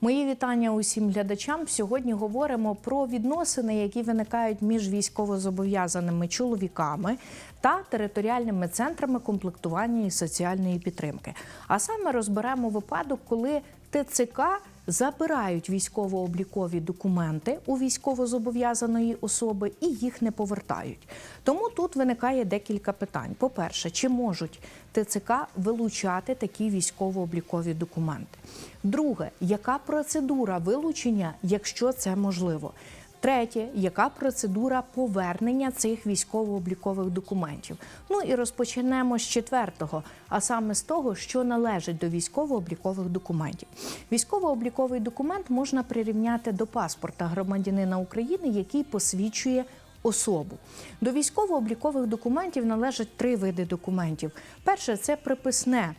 Мої вітання усім глядачам. Сьогодні говоримо про відносини, які виникають між військовозобов'язаними чоловіками та територіальними центрами комплектування і соціальної підтримки. А саме розберемо випадок, коли ТЦК забирають військово-облікові документи у військовозобов'язаної особи і їх не повертають. Тому тут виникає декілька питань. По-перше, чи можуть ТЦК вилучати такі військово-облікові документи? Друге, яка процедура вилучення, якщо це можливо? Третє, яка процедура повернення цих військово-облікових документів? Ну і розпочнемо з четвертого, а саме з того, що належить до військово-облікових документів. Військово-обліковий документ можна прирівняти до паспорта громадянина України, який посвідчує особу. До військово-облікових документів належать три види документів. Перше це приписне.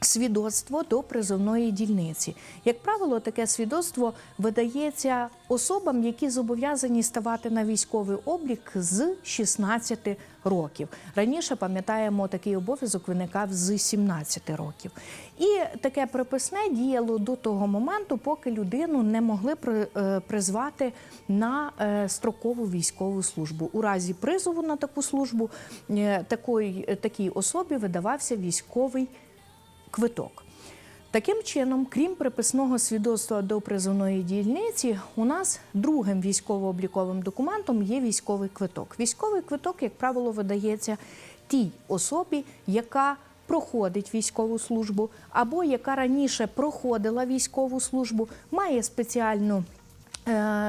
Свідоцтво до призовної дільниці. Як правило, таке свідоцтво видається особам, які зобов'язані ставати на військовий облік з 16 років. Раніше пам'ятаємо, такий обов'язок виникав з 17 років. І таке приписне діяло до того моменту, поки людину не могли е, призвати на е, строкову військову службу. У разі призову на таку службу е, такій особі видавався військовий квиток. Таким чином, крім приписного свідоцтва до призовної дільниці, у нас другим військово-обліковим документом є військовий квиток. Військовий квиток, як правило, видається тій особі, яка проходить військову службу, або яка раніше проходила військову службу, має спеціальну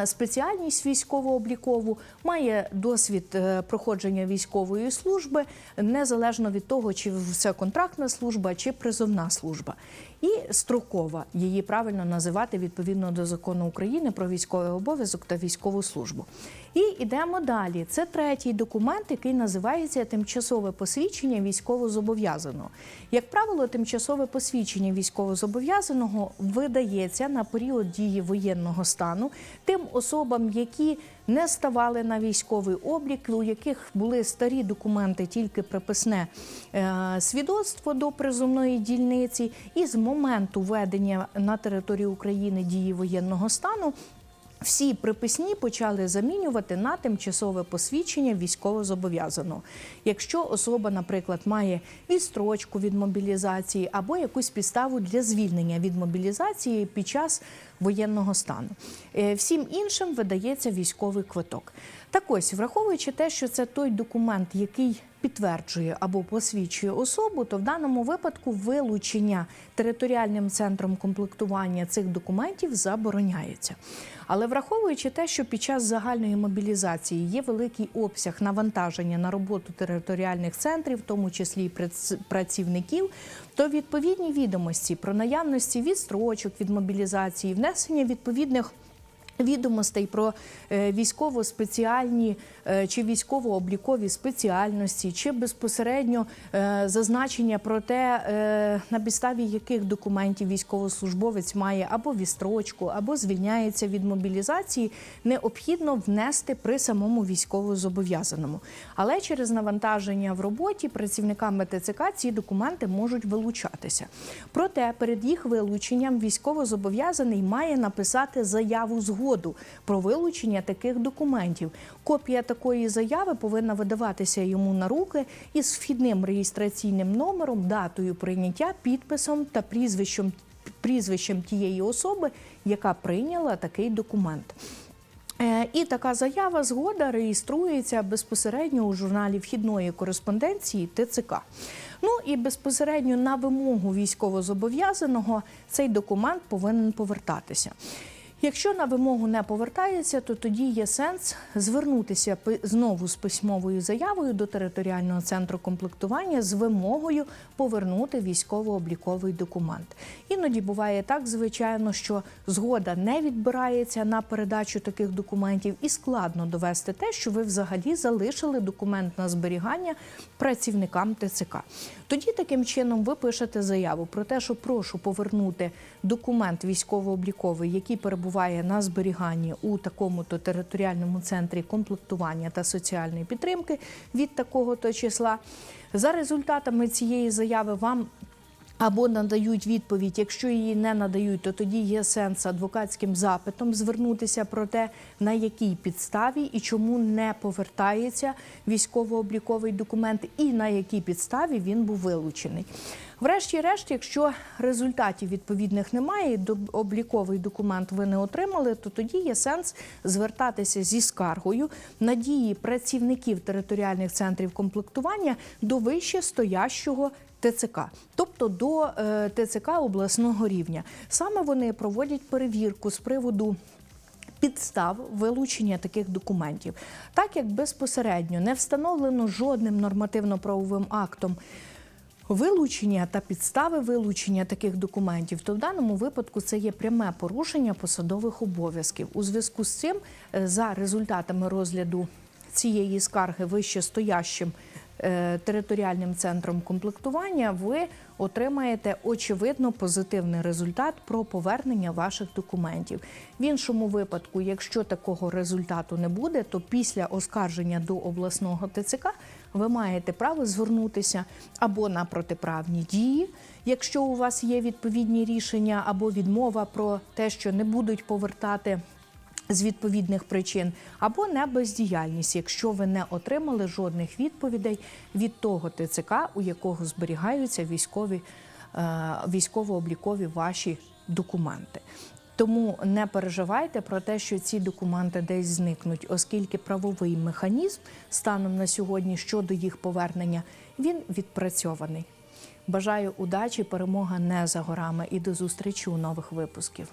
спеціальність військово-облікову, має досвід е, проходження військової служби, незалежно від того, чи це контрактна служба, чи призовна служба. І строкова її правильно називати відповідно до закону України про військовий обов'язок та військову службу. І йдемо далі. Це третій документ, який називається тимчасове посвідчення військовозобов'язаного. Як правило, тимчасове посвідчення військовозобов'язаного видається на період дії воєнного стану тим особам, які не ставали на військовий облік, у яких були старі документи, тільки приписне е, свідоцтво до призовної дільниці, і з моменту введення на території України дії воєнного стану. Всі приписні почали замінювати на тимчасове посвідчення військовозобов'язаного. Якщо особа, наприклад, має відстрочку від мобілізації або якусь підставу для звільнення від мобілізації під час воєнного стану, Е, всім іншим видається військовий квиток. Так ось, враховуючи те, що це той документ, який підтверджує або посвідчує особу, то в даному випадку вилучення територіальним центром комплектування цих документів забороняється. Але враховуючи те, що під час загальної мобілізації є великий обсяг навантаження на роботу територіальних центрів, в тому числі і працівників, то відповідні відомості про наявності відстрочок від мобілізації, внесення відповідних Відомостей про е, військово-спеціальні е, чи військово-облікові спеціальності, чи безпосередньо е, зазначення про те, на підставі яких документів військовослужбовець має або відстрочку, або звільняється від мобілізації, необхідно внести при самому військовозобов'язаному. Але через навантаження в роботі працівниками ТЦК ці документи можуть вилучатися. Проте перед їх вилученням військовозобов'язаний має написати заяву згоду про вилучення таких документів. Копія такої заяви повинна видаватися йому на руки із вхідним реєстраційним номером, датою прийняття, підписом та прізвищем, прізвищем тієї особи, яка прийняла такий документ. Е, І така заява згода реєструється безпосередньо у журналі вхідної кореспонденції ТЦК. Ну і безпосередньо на вимогу військовозобов'язаного цей документ повинен повертатися. Якщо на вимогу не повертається, то тоді є сенс звернутися знову з письмовою заявою до територіального центру комплектування з вимогою повернути військово-обліковий документ. Іноді буває так, звичайно, що згода не відбирається на передачу таких документів, і складно довести те, що ви взагалі залишили документ на зберігання працівникам ТЦК. Тоді таким чином ви пишете заяву про те, що прошу повернути документ військово-обліковий, який перебуває на зберіганні у такому-то територіальному центрі комплектування та соціальної підтримки від такого-то числа. За результатами цієї заяви вам або надають відповідь. Якщо її не надають, то тоді є сенс адвокатським запитом звернутися про те, на якій підставі і чому не повертається військово-обліковий документ, і на якій підставі він був вилучений. Врешті-решт, якщо результатів відповідних немає, до- обліковий документ ви не отримали, то тоді є сенс звертатися зі скаргою на дії працівників територіальних центрів комплектування до вище стоящого ТЦК, тобто до е, ТЦК обласного рівня. Саме вони проводять перевірку з приводу. Підстав вилучення таких документів, так як безпосередньо не встановлено жодним нормативно-правовим актом вилучення та підстави вилучення таких документів, то в даному випадку це є пряме порушення посадових обов'язків. У зв'язку з цим, е, за результатами розгляду цієї скарги вищестоящим е, територіальним центром комплектування, ви отримаєте очевидно позитивний результат про повернення ваших документів. В іншому випадку, якщо такого результату не буде, то після оскарження до обласного ТЦК ви маєте право звернутися або на протиправні дії, якщо у вас є відповідні рішення, або відмова про те, що не будуть повертати з відповідних причин, або не бездіяльність, якщо ви не отримали жодних відповідей від того ТЦК, у якого зберігаються військові е, військово-облікові ваші документи. Тому не переживайте про те, що ці документи десь зникнуть, оскільки правовий механізм станом на сьогодні щодо їх повернення він відпрацьований. Бажаю удачі, перемога не за горами і до зустрічі у нових випусків.